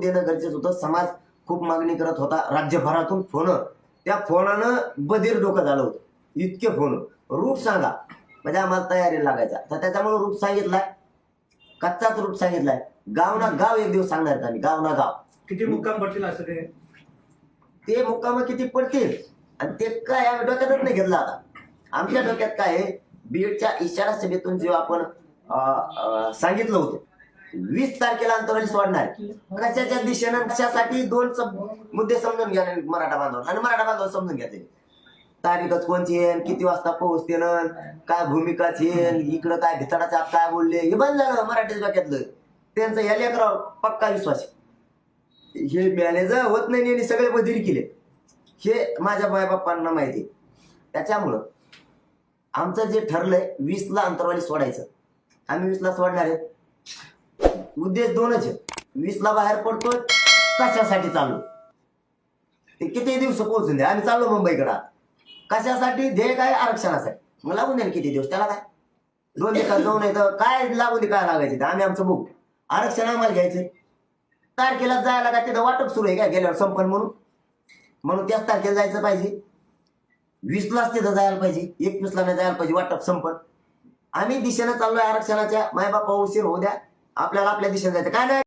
देणं गरजेचं होतं. समाज खूप मागणी करत होता. राज्यभरातून फोन. त्या फोनानं बधीर डोकं झालं होतं. इतके फोन. रूट सांगा. म्हणजे आम्हाला तयारी लागायचा. तर त्याच्यामुळे रूट सांगितलाय. कच्चाच रूट सांगितलाय. गाव ना गाव एक दिवस सांगणार आम्ही. गाव ना गाव. किती मुक्काम पडतील असं ते? ते मुक्काम किती पडतील? आणि ते काय आम्ही डोक्यातच नाही घेतलं आता. आमच्या डोक्यात काय आहे? बीएडच्या इशारा सभेतून जेव्हा आपण सांगितलं होतं वीस तारखेला अंतराळी सोडणार. कशाच्या दिशेनं कशासाठी? दोन मुद्दे समजून घ्या मराठा बांधव. आणि मराठा बांधव समजून घ्या ते. तारीखच कोणची येईल किती वाजता पोहोचते काय भूमिकाच येईल इकडं काय भितडाच्या आत काय बोलले? हे बंद झालं मराठी डोक्यातलं. त्यांचं या लेकरावर पक्का विश्वास आहे. हे मॅनेज होत नाही सगळे बदली केले. हे माझ्या मायबापांना माहिती त्याच्यामुळं आमचं जे ठरलंय वीसला अंतरवाली सोडायचं. आम्ही वीसला सोडणार आहे. उद्देश दोनच आहे वीसला बाहेर पडतोय कशासाठी चाललो ते किती दिवस पोहोचून द्या. आम्ही चाललो मुंबईकडे. कशासाठी? ध्येय काय? आरक्षणासाठी. मग लागून द्या ना किती दिवस. त्याला काय? दोन दिवसात जाऊन येतं. काय लागू दे काय लागायचे? आम्ही आमचं बुक आरक्षण आम्हाला घ्यायचंय. तारखेला जायला काय तिथं वाटप सुरू आहे का गेल्यावर संपन म्हणून. म्हणून त्याच तारखेला जायचं पाहिजे. वीसलाच तिथं जायला पाहिजे. एकवीसला नाही जायला पाहिजे. वाटप संपन. आम्ही दिशेनं चाललोय आरक्षणाच्या. मायबापा उशीर होऊ द्या. आपल्याला आपल्या दिशेने जायचं. काय नाही.